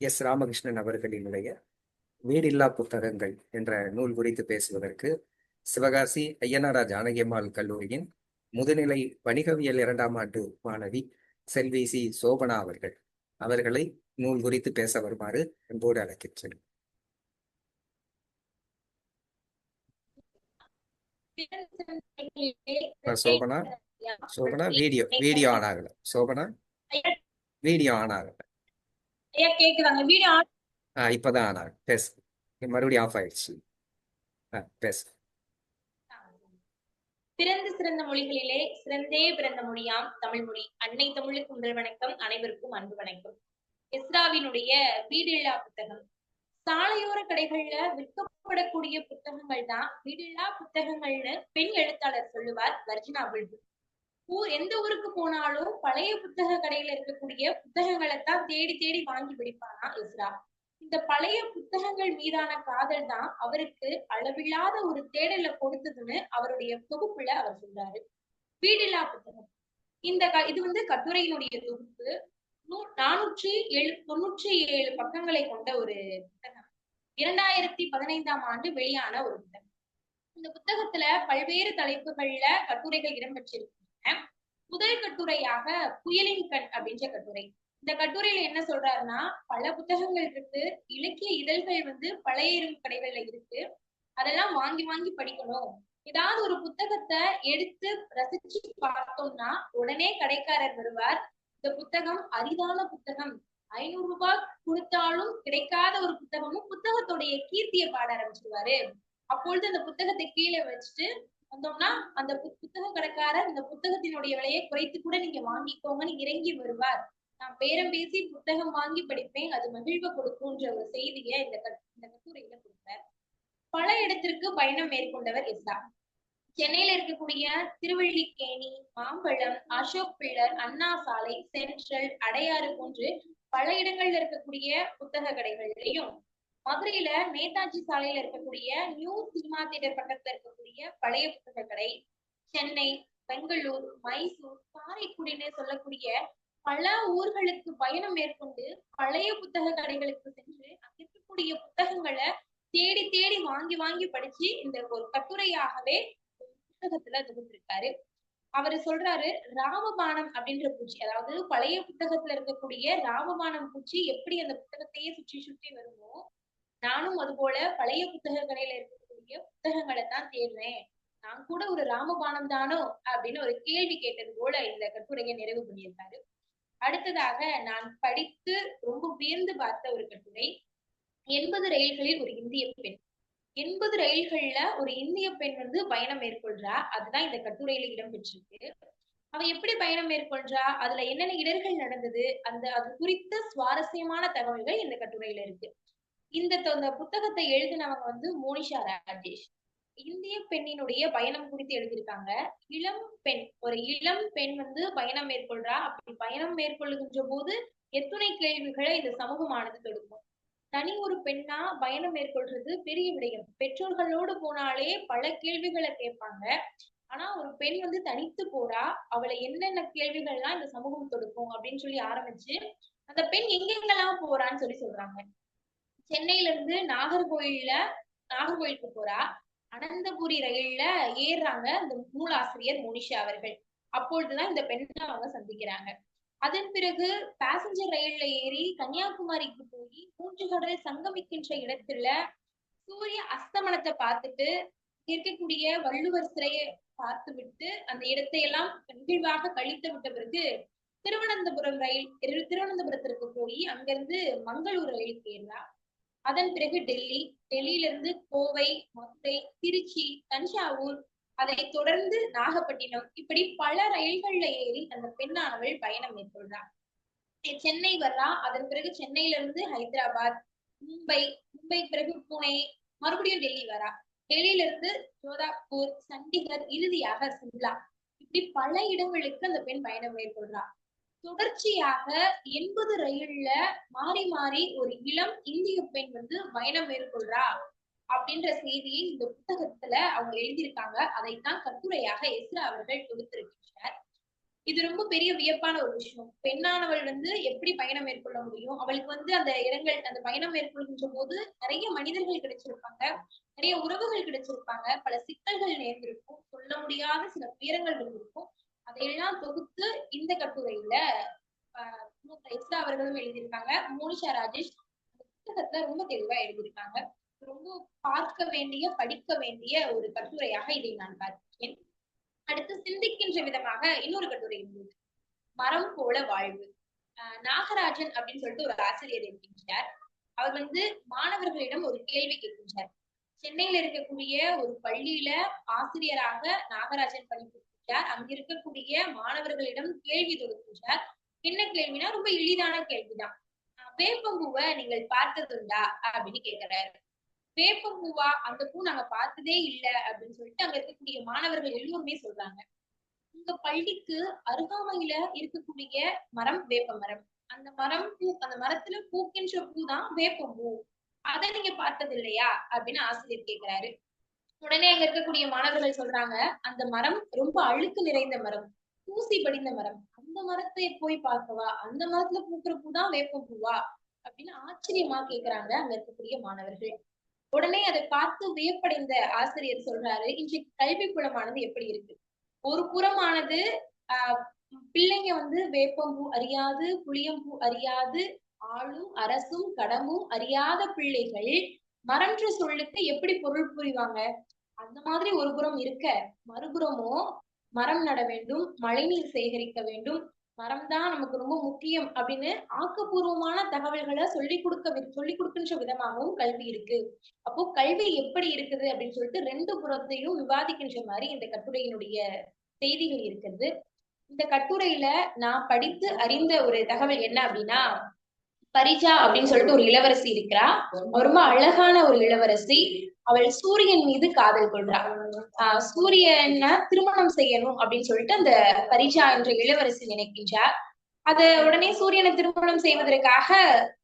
S Ramakrishnan அவர்களினுடைய வீடில்லா புத்தகங்கள் என்ற நூல் குறித்து பேசுவதற்கு சிவகாசி ஐயனாரா ஜானகியம்மாள் கல்லூரியின் முதுநிலை வணிகவியல் இரண்டாம் ஆண்டு மாணவி செல்வி சி. சோபனா அவர்கள் அவர்களை நூல் குறித்து பேச வருமாறு அன்போடு செல்லும் Shobana Shobana video video on ஆகல. சோபனா வீடியோ ஆன் ஆகல. ஐயா கேக்குதாங்க வீடியோ ஆன் ஆ இப்பதான் ஆன் பேசு மறுபடியும் ஆஃப் ஆயிடுச்சு. ஆ பேசு பிறந்து சிறந்த மொழிகளிலே சிறந்தே பிறந்த மொழியாம் தமிழ் மொழி. அன்னை தமிழுக்கு முதல் வணக்கம். அனைவருக்கும் அன்பு வணக்கம். எஸ்ராவினுடைய வீடில்லா புத்தகம். சாலையோர கடைகள்ல விற்கப்படக்கூடிய புத்தகங்கள் தான் வீடில்லா புத்தகங்கள்னு பெண் எழுத்தாளர் சொல்லுவார் வர்ஜினா புல்புல் ஊர் எந்த ஊருக்கு போனாலும் பழைய புத்தக கடையில இருக்கக்கூடிய புத்தகங்களை தான் தேடி தேடி வாங்கி படிப்பானா இஸ்ரா? இந்த பழைய புத்தகங்கள் மீதான காதல் தான் அவருக்கு அளவில்லாத ஒரு தேடலை கொடுத்ததுன்னு அவருடைய தொகுப்புல அவர் சொல்றாரு. வீடில்லா புத்தகம். இந்த க இது வந்து கட்டுரையினுடைய தொகுப்பு. நூ நானூற்றி ஏழு தொண்ணூற்றி ஏழு பக்கங்களை கொண்ட ஒரு புத்தகம். இரண்டாயிரத்தி பதினைந்தாம் ஆண்டு வெளியான ஒரு புத்தகம். இந்த புத்தகத்துல பல்வேறு தலைப்புகள்ல கட்டுரைகள் இடம்பெற்றிருக்கு. முதல் கட்டுரையாக புயலின் கண் அப்படின்ற கட்டுரை. இந்த கட்டுரையில என்ன சொல்றாருன்னா பல புத்தகங்கள் இருக்கு இலக்கிய இதழ்கள் வந்து பழைய கடைகள்ல இருக்கு. அதெல்லாம் வாங்கி வாங்கி படிக்கணும். ஏதாவது ஒரு புத்தகத்தை எடுத்து ரசிச்சு பார்த்தோம்னா உடனே கடைக்காரர் வருவார். இந்த புத்தகம் அரிதான புத்தகம். ஐநூறு ரூபாய் கொடுத்தாலும் கிடைக்காத ஒரு புத்தகமும் புத்தகத்துடைய கீர்த்தியை பாட ஆரம்பிச்சிருவாரு. அப்பொழுது அந்த புத்தகத்தை கீழே வச்சுட்டு வந்தோம்னா அந்த புத்தக கடைக்காரர் இந்த புத்தகத்தினுடைய விலையை குறைத்து கூட நீங்க வாங்கிக்கோங்கன்னு இறங்கி வருவார். நான் பேரம் பேசி புத்தகம் வாங்கி படிப்பேன் அது மகிழ்வை கொடுக்கும்ன்ற ஒரு செய்தியை இந்த இந்த கட்டுரையில கொடுப்பார். பல இடத்திற்கு பயணம் மேற்கொண்டவர் எஸ்ரா சென்னையில இருக்கக்கூடிய திருவள்ளிக்கேணி மாம்பழம் அசோக் பிள்ளர் அண்ணா சாலை சென்ட்ரல் அடையாறு போன்று பல இடங்கள்ல இருக்கக்கூடிய புத்தக கடைகள்லயும் மதுரையில நேதாஜி சாலையில இருக்கக்கூடிய நியூ சினிமா தியேட்டர் பக்கத்துல இருக்கக்கூடிய பழைய புத்தக கடை சென்னை பெங்களூர் மைசூர் காரைக்குடின்னு சொல்லக்கூடிய பல ஊர்களுக்கு பயணம் மேற்கொண்டு பழைய புத்தக கடைகளுக்கு சென்று அங்க இருக்கக்கூடிய புத்தகங்களை தேடி தேடி வாங்கி வாங்கி படிச்சு இந்த ஒரு கட்டுரையாகவே புத்தகத்துல தொகுத்திருக்காரு. அவரு சொல்றாரு ராமபானம் அப்படின்ற பூச்சி அதாவது பழைய புத்தகத்துல இருக்கக்கூடிய ராமபானம் பூச்சி எப்படி அந்த புத்தகத்தையே சுற்றி சுற்றி வருமோ நானும் அது போல பழைய புத்தக கடையில இருக்கக்கூடிய புத்தகங்களை தான் தேடுறேன். நான் கூட ஒரு ராமபானம் தானோ அப்படின்னு ஒரு கேள்வி கேட்டது போல இந்த கட்டுரையை நிறைவு பண்ணியிருக்காரு. அடுத்ததாக நான் படித்து ரொம்ப வியந்து பார்த்த ஒரு கட்டுரை எண்பது ரயில்களில் ஒரு இந்திய பெண். எண்பது ரயில்கள்ல ஒரு இந்திய பெண் வந்து பயணம் மேற்கொள்றா அதுதான் இந்த கட்டுரையில இடம்பெற்றிருக்கு. அவ எப்படி பயணம் மேற்கொள்றா அதுல என்னென்ன இடர்கள் நடந்தது அந்த அது குறித்த சுவாரஸ்யமான தகவல்கள் இந்த கட்டுரையில இருக்கு. இந்த புத்தகத்தை எழுதினவங்க வந்து மோனிஷா ராஜேஷ். இந்திய பெண்ணினுடைய பயணம் குறித்து எழுதியிருக்காங்க. இளம் பெண் ஒரு இளம் பெண் வந்து பயணம் மேற்கொள்றா. அப்படி பயணம் மேற்கொள்ளுகின்ற போது எத்துணை கேள்விகளை இந்த சமூகமானது தொடுக்கும். தனி ஒரு பெண்ணா பயணம் மேற்கொள்றது பெரிய விடயம். பெற்றோர்களோடு போனாலே பல கேள்விகளை கேட்பாங்க. ஆனா ஒரு பெண் வந்து தனித்து போறா அவளை என்னென்ன கேள்விகள்லாம் இந்த சமூகம் தொடுக்கும் அப்படின்னு சொல்லி ஆரம்பிச்சு அந்த பெண் எங்கெங்கெல்லாம் போறான்னு சொல்லி சொல்றாங்க. சென்னையில இருந்து நாகர்கோயில்ல நாகர்கோயிலுக்கு போறா. அனந்தபுரி ரயில்ல ஏறுறாங்க இந்த நூலாசிரியர் மோனிஷா அவர்கள். அப்பொழுதுதான் இந்த பெண்ணை அவங்க சந்திக்கிறாங்க. அதன் பிறகு பேசஞ்சர் ரயில்ல ஏறி கன்னியாகுமரிக்கு போய் மூன்று கடல் சங்கமிக்கின்ற இடத்துல சூரிய அஸ்தமனத்தை பார்த்துட்டு இருக்கக்கூடிய வள்ளுவர் சிலையை பார்த்து விட்டு அந்த இடத்தை எல்லாம் நிகழ்வாக கழித்து விட்ட பிறகு திருவனந்தபுரம் ரயில் திருவனந்தபுரத்திற்கு போய் அங்கிருந்து மங்களூர் ரயிலுக்கு ஏறா அதன் பிறகு டெல்லி டெல்லியிலிருந்து கோவை மதுரை திருச்சி தஞ்சாவூர் அதை தொடர்ந்து நாகப்பட்டினம். இப்படி பல ரயில்கள்ல ஏறி அந்த பெண்ணானவள் பயணம் மேற்கொள்றார். சென்னை வர்றா அதன் பிறகு சென்னையில இருந்து ஹைதராபாத் மும்பை மும்பை பிறகு புனே மறுபடியும் டெல்லி வரா டெல்லியில இருந்து ஜோதாப்பூர் சண்டிகர் இறுதியாக சிம்லா. இப்படி பல இடங்களுக்கு அந்த பெண் பயணம் மேற்கொள்றா. தொடர்ச்சியாக எண்பது ரயில்ல மாறி மாறி ஒரு இளம் இந்திய பெண் வந்து பயணம் மேற்கொள்றா அப்படின்ற செய்தியை இந்த புத்தகத்துல அவங்க எழுதியிருக்காங்க. அதைத்தான் கட்டுரையாக எஸ்ரா அவர்கள் தொகுத்திருக்கின்றனர் இது ரொம்ப பெரிய வியப்பான ஒரு விஷயம். பெண்ணானவள் வந்து எப்படி பயணம் மேற்கொள்ள முடியும்? அவளுக்கு வந்து அந்த இடங்கள் அந்த பயணம் மேற்கொள்கின்ற போது நிறைய மனிதர்கள் கிடைச்சிருப்பாங்க. நிறைய உறவுகள் கிடைச்சிருப்பாங்க. பல சிக்கல்கள் நேர்ந்திருக்கும். சொல்ல முடியாத சில துயரங்கள் இருந்திருக்கும் அதையெல்லாம் தொகுத்து இந்த கட்டுரையில எஸ்ரா அவர்களும் எழுதியிருக்காங்க. மோனிஷா ராஜேஷ் புத்தகத்துல ரொம்ப தெளிவா எழுதியிருக்காங்க. ரொம்ப பார்க்க வேண்டிய படிக்க வேண்டிய ஒரு கட்டுரையாக இதை நான் பார்க்கிறேன் அடுத்து சிந்திக்கின்ற விதமாக இன்னொரு கட்டுரை இருந்தது மரம் போல வாழ்வு. ஆஹ் நாகராஜன் அப்படின்னு சொல்லிட்டு ஒரு ஆசிரியர் இருக்கின்றார் அவர் வந்து மாணவர்களிடம் ஒரு கேள்வி கேட்கின்றார். சென்னையில இருக்கக்கூடிய ஒரு பள்ளியில ஆசிரியராக நாகராஜன் பணிபுரிகின்றார் அங்க இருக்கக்கூடிய மாணவர்களிடம் கேள்வி தொடுக்கின்றார். என்ன கேள்வினா ரொம்ப எளிதான கேள்விதான். வேப்பம்பூவை நீங்கள் பார்த்ததுண்டா அப்படின்னு கேக்குறாரு வேப்பம்பூவா அந்த பூ நாங்க பார்த்ததே இல்ல அப்படின்னு சொல்லிட்டு அங்க இருக்கக்கூடிய மாணவர்கள் எல்லோருமே சொல்றாங்க. உங்க பள்ளிக்கு அருகாமையில இருக்கக்கூடிய மரம் வேப்ப மரம். அந்த மரம் பூ அந்த மரத்துல பூக்கின்ற பூ தான் வேப்பம்பூ அதை நீங்க பார்த்தது இல்லையா அப்படின்னு ஆசிரியர் கேக்குறாரு உடனே அங்க இருக்கக்கூடிய மாணவர்கள் சொல்றாங்க அந்த மரம் ரொம்ப அழுக்கு நிறைந்த மரம் தூசி படிந்த மரம். அந்த மரத்தை போய் பார்க்கவா? அந்த மரத்துல பூக்குற பூ தான் வேப்பம் பூவா? அப்படின்னு ஆச்சரியமா கேக்குறாங்க அங்க இருக்கக்கூடிய மாணவர்கள். உடனே அதை பார்த்து வியப்படைந்த ஆசிரியர் சொல்றாரு இன்றைக்கு கல்வி புலமானது எப்படி இருக்கு? ஒரு புறமானது ஆஹ் பிள்ளைங்க வந்து வேப்பம்பூ அறியாது புளியம்பூ அறியாது ஆளும் அரசும் கடமும் அறியாத பிள்ளைகள் மரன்ற சொல்லுக்கு எப்படி பொருள் புரிவாங்க? அந்த மாதிரி ஒரு புறம் இருக்க மறுபுறமோ மரம் நட வேண்டும் மழைநீர் சேகரிக்க வேண்டும். மரம் தான் நமக்கு ரொம்ப முக்கியம் அப்படின்னு ஆக்கப்பூர்வமான தகவல்களை சொல்லி கொடுக்க சொல்லி கொடுக்கின்ற விதமாகவும் கல்வி இருக்கு. அப்போ கல்வி எப்படி இருக்குது அப்படின்னு சொல்லிட்டு ரெண்டு புறத்தையும் விவாதிக்கின்ற மாதிரி இந்த கட்டுரையினுடைய செய்திகள் இருக்கிறது. இந்த கட்டுரையில நான் படித்து அறிந்த ஒரு தகவல் என்ன அப்படின்னா பரிஜா அப்படின்னு சொல்லிட்டு ஒரு இளவரசி இருக்கிறா. ரொம்ப அழகான ஒரு இளவரசி. அவள் சூரியன் மீது காதல் கொள்றா. ஆஹ் சூரியனை திருமணம் செய்யணும் அப்படின்னு சொல்லிட்டு அந்த பரிஜா என்ற இளவரசி நினைக்கின்றார். அத உடனே சூரியனை திருமணம் செய்வதற்காக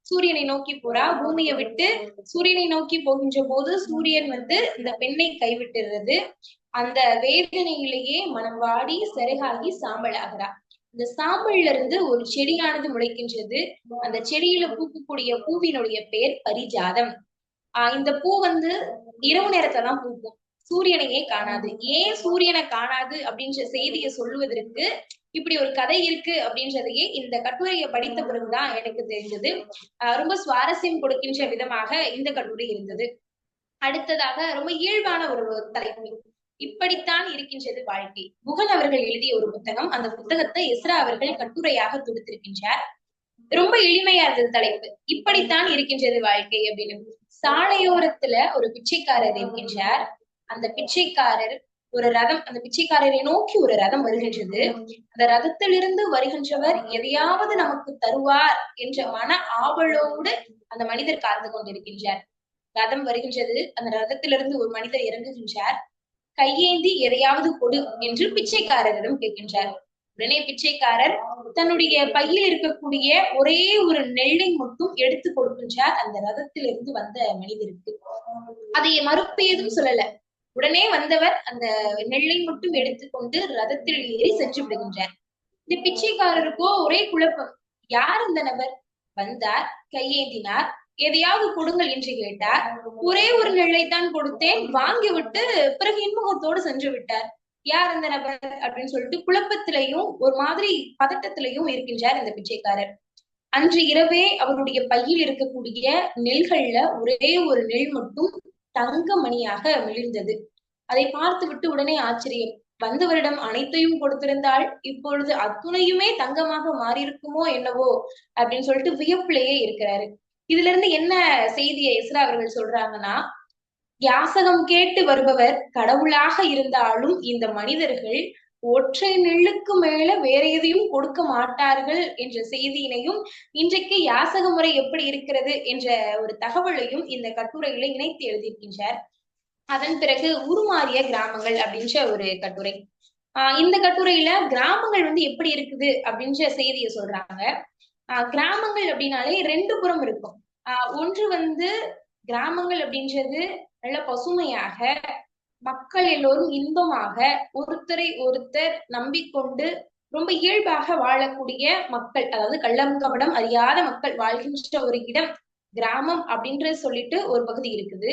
சூரியனை நோக்கி போறா. பூமியை விட்டு சூரியனை நோக்கி போகின்ற போது சூரியன் வந்து இந்த பெண்ணை கைவிட்டுறது. அந்த வேதனையிலேயே மனம் வாடி செருகாகி சாம்பல் ஆகிறா இந்த சாம்பல்ல இருந்து ஒரு செடியானது முளைக்கின்றது. அந்த செடியில பூக்கக்கூடிய பூவினுடைய பெயர் பரிஜாதம். ஆஹ் இந்த பூ வந்து இரவு நேரத்துல தான் பூக்கும். சூரியனையே காணாது. ஏன் சூரியனை காணாது அப்படின்ற செய்தியை சொல்லுவதற்கு இப்படி ஒரு கதை இருக்கு அப்படின்றதையே இந்த கட்டுரையை படித்த பிறகுதான் எனக்கு தெரிஞ்சது. ஆஹ் ரொம்ப சுவாரஸ்யம் கொடுக்கின்ற விதமாக இந்த கட்டுரை இருந்தது. அடுத்ததாக ரொம்ப இயல்பான ஒரு தலைப்பு. இப்படித்தான் இருக்கின்றது வாழ்க்கை. புகழ் அவர்கள் எழுதிய ஒரு புத்தகம். அந்த புத்தகத்தை எஸ்ரா அவர்கள் கட்டுரையாக தொடுத்திருக்கின்றார் ரொம்ப எளிமையா இருந்தது தலைப்பு. இப்படித்தான் இருக்கின்றது வாழ்க்கை அப்படின்னு. சாலையோரத்துல ஒரு பிச்சைக்காரர் இருக்கின்றார். அந்த பிச்சைக்காரர் ஒரு ரதம் அந்த பிச்சைக்காரரை நோக்கி ஒரு ரதம் வருகின்றது. அந்த ரதத்திலிருந்து வருகின்றவர் எதையாவது நமக்கு தருவார் என்ற மன ஆவலோடு அந்த மனிதர் காத்து கொண்டிருக்கின்றார். ரதம் வருகின்றது. அந்த ரதத்திலிருந்து ஒரு மனிதர் இறங்குகின்றார். கையேந்தி எதையாவது கொடு என்று பிச்சைக்காரரிடம் கேட்கின்றார். உடனே பிச்சைக்காரர் தன்னுடைய பையில் இருக்கக்கூடிய ஒரே ஒரு நெல்லை மட்டும் எடுத்து கொடுக்கின்றார். அந்த ரதத்திலிருந்து வந்த மனிதருக்கு. அதை மறுப்பேதும் சொல்லல. உடனே வந்தவர் அந்த நெல்லை மட்டும் எடுத்துக்கொண்டு ரதத்தில் ஏறி சென்று விடுகின்றார். இந்த பிச்சைக்காரருக்கோ ஒரே குழப்பம். யார் இந்த நபர்? வந்தார் கையேந்தினார் எதையாவது கொடுங்கள் என்று கேட்டார். ஒரே ஒரு நெல்லை தான் கொடுத்தேன். வாங்கிவிட்டு பிறகு இன்முகத்தோடு சென்று விட்டார். யார் அந்த நபர் அப்படின்னு சொல்லிட்டு குழப்பத்திலையும் ஒரு மாதிரி பதட்டத்திலையும் இருக்கின்றார் இந்த பிச்சைக்காரர். அன்று இரவே அவருடைய பையில் இருக்கக்கூடிய நெல்கள்ல ஒரே ஒரு நெல் மட்டும் தங்க மணியாக மிளிர்ந்தது. அதை பார்த்து விட்டு உடனே ஆச்சரியம். வந்தவரிடம் அனைத்தையும் கொடுத்திருந்தால் இப்பொழுது அத்துணையுமே தங்கமாக மாறியிருக்குமோ என்னவோ அப்படின்னு சொல்லிட்டு வியப்பிலேயே இருக்கிறாரு. இதுல இருந்து என்ன செய்தியை இஸ்ரா அவர்கள் சொல்றாங்கன்னா யாசகம் கேட்டு வருபவர் கடவுளாக இருந்தாலும் இந்த மனிதர்கள் ஒற்றை நெல்லுக்கு மேல வேற எதையும் கொடுக்க மாட்டார்கள் என்ற செய்தியினையும் இன்றைக்கு யாசக முறை எப்படி இருக்கிறது என்ற ஒரு தகவலையும் இந்த கட்டுரையில இணைத்து எழுதியிருக்கின்றார். அதன் பிறகு உருமாறிய கிராமங்கள் அப்படின்ற ஒரு கட்டுரை. ஆஹ் இந்த கட்டுரையில கிராமங்கள் வந்து எப்படி இருக்குது அப்படின்ற செய்தியை சொல்றாங்க. ஆஹ் கிராமங்கள் அப்படின்னாலே ரெண்டு புறம் இருக்கும். ஒன்று வந்து கிராமங்கள் அப்படின்றது நல்ல பசுமையாக மக்கள் எல்லோரும் இன்பமாக ஒருத்தரை ஒருத்தர் நம்பிக்கொண்டு ரொம்ப இயல்பாக வாழக்கூடிய மக்கள் அதாவது கள்ளம் கபடம் அறியாத மக்கள் வாழ்கின்ற ஒரு இடம் கிராமம் அப்படின்ற சொல்லிட்டு ஒரு பகுதி இருக்குது.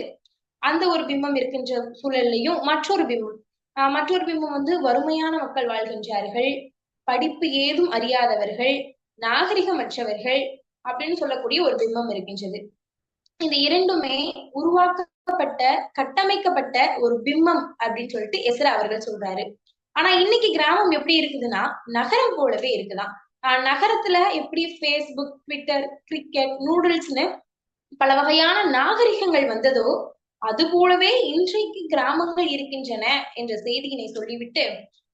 அந்த ஒரு பிம்பம் இருக்கின்ற சூழல்லையும் மற்றொரு பிம்பம் ஆஹ் மற்றொரு பிம்பம் வந்து வறுமையான மக்கள் வாழ்கின்றார்கள் படிப்பு ஏதும் அறியாதவர்கள் நாகரிகமற்றவர்கள் அப்படின்னு சொல்லக்கூடிய ஒரு பிம்பம் இருக்கின்றது. இந்த இரண்டுமே உருவாக்கப்பட்ட கட்டமைக்கப்பட்ட ஒரு பிம்பம் அப்படின்னு சொல்லிட்டு எஸ்ரா அவர்கள் சொல்றாரு. ஆனா இன்னைக்கு கிராமம் எப்படி இருக்குதுன்னா நகரம் போலவே இருக்குதான் நகரத்துல எப்படி ஃபேஸ்புக் ட்விட்டர் கிரிக்கெட் நூடுல்ஸ்னு பல வகையான நாகரிகங்கள் வந்ததோ அது போலவே இன்றைக்கு கிராமங்கள் இருக்கின்றன என்ற செய்தியினை சொல்லிவிட்டு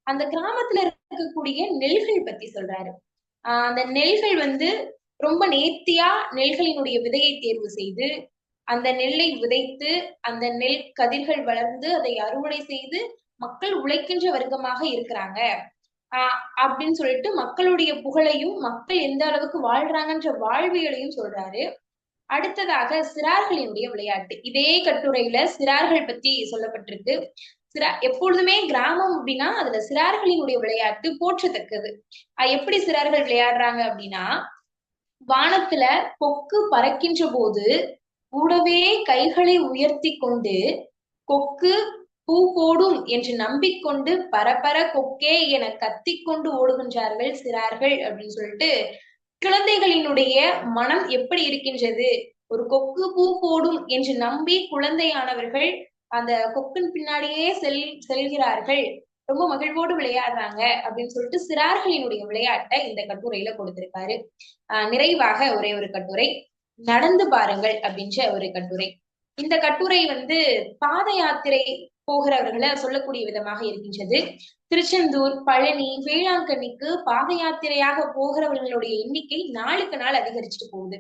அந்த கிராமத்துல இருக்கக்கூடிய நெல்கள் பத்தி சொல்றாரு. ஆஹ் அந்த நெல்கள் வந்து ரொம்ப நேர்த்தியா நெல்களினுடைய விதையை தேர்வு செய்து அந்த நெல்லை விதைத்து அந்த நெல் கதிர்கள் வளர்ந்து அதை அறுவடை செய்து மக்கள் உழைக்கின்ற வர்க்கமாக இருக்கிறாங்க. ஆஹ் அப்படின்னு சொல்லிட்டு மக்களுடைய புகழையும் மக்கள் எந்த அளவுக்கு வாழ்றாங்கன்ற வாழ்வியலையும் சொல்றாரு. அடுத்ததாக சிறார்களினுடைய விளையாட்டு. இதே கட்டுரையில சிறார்கள் பத்தி சொல்லப்பட்டிருக்கு. சிறா எப்பொழுதுமே கிராமம் அப்படின்னா அதுல சிறார்களினுடைய விளையாட்டு போற்றத்தக்கது. எப்படி சிறார்கள் விளையாடுறாங்க அப்படின்னா வானத்துல கொக்கு பறக்கின்ற போது கூடவே கைகளை உயர்த்தி கொண்டு கொக்கு பூ போடும் என்று நம்பிக்கொண்டு பரபர கொக்கே என கத்திக்கொண்டு ஓடுகின்றார்கள் சிறார்கள் அப்படின்னு சொல்லிட்டு குழந்தைகளினுடைய மனம் எப்படி இருக்கின்றது? ஒரு கொக்கு பூ போடும் என்று நம்பி குழந்தையானவர்கள் அந்த கொக்கின் பின்னாடியே செல் செல்கிறார்கள். ரொம்ப மகிழ்வோடு விளையாடுறாங்க அப்படின்னு சொல்லிட்டு சிறார்களினுடைய விளையாட்டை இந்த கட்டுரையில கொடுத்திருக்காரு. ஆஹ் நிறைவாக ஒரே ஒரு கட்டுரை நடந்து பாருங்கள் அப்படின்ற ஒரு கட்டுரை. இந்த கட்டுரை வந்து பாத யாத்திரை போகிறவர்களை சொல்லக்கூடிய விதமாக இருக்கின்றது. திருச்செந்தூர் பழனி வேளாங்கண்ணிக்கு பாத யாத்திரையாக போகிறவர்களுடைய எண்ணிக்கை நாளுக்கு நாள் அதிகரிச்சுட்டு போகுது.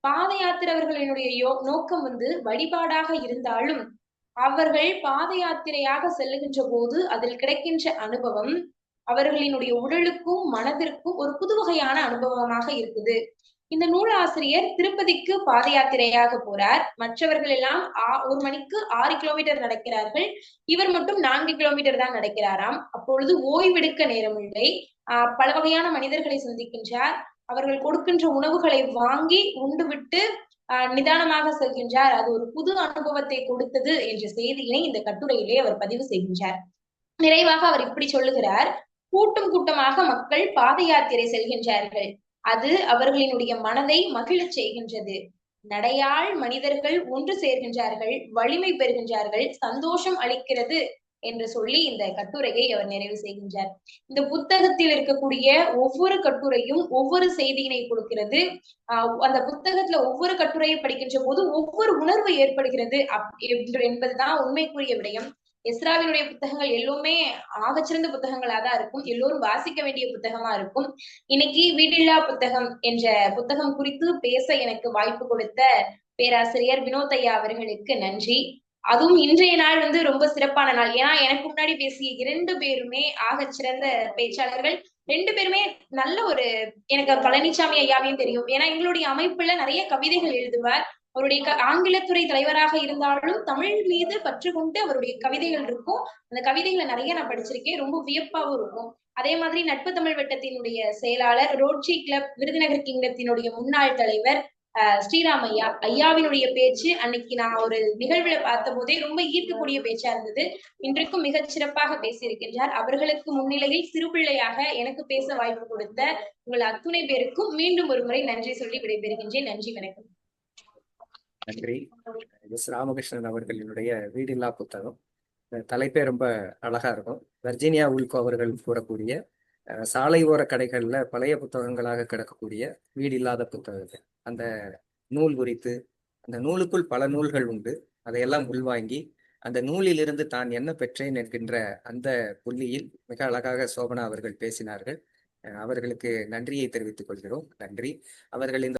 பாத யாத்திரவர்களினுடைய யோ நோக்கம் வந்து வழிபாடாக இருந்தாலும் அவர்கள் பாத யாத்திரையாக செல்லுகின்ற போது அதில் கிடைக்கின்ற அனுபவம் அவர்களினுடைய உடலுக்கும் மனதிற்கும் ஒரு புது வகையான அனுபவமாக இருக்குது. இந்த நூலாசிரியர் திருப்பதிக்கு பாத யாத்திரையாக போறார். மற்றவர்கள் எல்லாம் ஒரு மணிக்கு ஆறு கிலோமீட்டர் நடக்கிறார்கள். இவர் மட்டும் நான்கு கிலோமீட்டர் தான் நடக்கிறாராம். அப்பொழுது ஓய்வெடுக்க நேரம் இல்லை ஆஹ் பல வகையான மனிதர்களை சந்திக்கின்றார். அவர்கள் கொடுக்கின்ற உணவுகளை வாங்கி உண்டுவிட்டு நிதானமாக செல்கின்றார். அது ஒரு புது அனுபவத்தை கொடுத்தது என்ற செய்தியினை இந்த கட்டுரையிலே அவர் பதிவு செய்கின்றார். நிறைவாக அவர் இப்படி சொல்லுகிறார். கூட்டம் கூட்டமாக மக்கள் பாத யாத்திரை செல்கின்றார்கள். அது அவர்களினுடைய மனதை மகிழச் செய்கின்றது. நடையாள் மனிதர்கள் ஒன்று சேர்கின்றார்கள் வலிமை பெறுகின்றார்கள் சந்தோஷம் அளிக்கிறது என்று சொல்லி இந்த கட்டுரையை அவர் நிறைவு செய்கின்றார். இந்த புத்தகத்தில் இருக்கக்கூடிய ஒவ்வொரு கட்டுரையும் ஒவ்வொரு செய்தியினை கொடுக்கிறது. அந்த புத்தகத்துல ஒவ்வொரு கட்டுரையை படிக்கின்ற போது ஒவ்வொரு உணர்வு ஏற்படுகிறது என்பதுதான் உண்மைக்குரிய விடயம். எஸ்ராவினுடைய புத்தகங்கள் எல்லோருமே ஆகச்சிறந்த புத்தகங்களா தான் இருக்கும். எல்லோரும் வாசிக்க வேண்டிய புத்தகமா இருக்கும். இன்னைக்கு வீடில்லா புத்தகம் என்ற புத்தகம் குறித்து பேச எனக்கு வாய்ப்பு கொடுத்த பேராசிரியர் வினோத் ஐயா அவர்களுக்கு நன்றி. அதுவும் இன்றைய நாள் வந்து ரொம்ப சிறப்பான நாள். ஏன்னா எனக்கு முன்னாடி பேசிய இரண்டு பேருமே ஆக சிறந்த பேச்சாளர்கள். ரெண்டு பேருமே நல்ல ஒரு எனக்கு பழனிசாமி ஐயாவையும் தெரியும். ஏன்னா எங்களுடைய அமைப்புல நிறைய கவிதைகள் எழுதுவார். அவருடைய ஆங்கிலத்துறை தலைவராக இருந்தாலும் தமிழ் மீது பற்று கொண்டு அவருடைய கவிதைகள் இருக்கும். அந்த கவிதைகளை நிறைய நான் படிச்சிருக்கேன். ரொம்ப வியப்பாவும் இருக்கும். அதே மாதிரி நட்பு தமிழ் வட்டத்தினுடைய செயலாளர் ரோட்சி கிளப் விருதுநகர் கிங்டத்தினுடைய முன்னாள் தலைவர் ஸ்ரீராம் ஐயா ஐயாவினுடைய பேச்சு அன்னைக்கு நான் ஒரு நிகழ்வுல பார்த்த போதே ரொம்ப ஈர்க்கக்கூடிய பேச்சா இருந்தது. இன்றைக்கும் மிகச் சிறப்பாக பேசியிருக்கின்றார். அவர்களுக்கு முன்னிலையில் சிறுபிள்ளையாக எனக்கு பேச வாய்ப்பு கொடுத்த உங்கள் அத்துணை பேருக்கும் மீண்டும் ஒரு முறை நன்றி சொல்லி விடைபெறுகின்றேன். நன்றி வணக்கம். நன்றி. எஸ். ராமகிருஷ்ணன் அவர்களினுடைய வீடில்லா புத்தகம். தலைப்பே ரொம்ப அழகா இருக்கும். வர்ஜீனியா உல்கோ அவர்கள் கூறக்கூடிய சாலை ஓர கடைகளில் பழைய புத்தகங்களாக கிடக்கக்கூடிய வீடில்லாத புத்தகங்கள். அந்த நூல் குறித்து அந்த நூலுக்குள் பல நூல்கள் உண்டு. அதையெல்லாம் உள்வாங்கி அந்த நூலிலிருந்து தான் என்ன பெற்றேன் என்கின்ற அந்த புள்ளியில் மிக அழகாக சோபனா அவர்கள் பேசினார்கள். அவர்களுக்கு நன்றியை தெரிவித்துக் கொள்கிறோம். நன்றி. அவர்கள் இந்த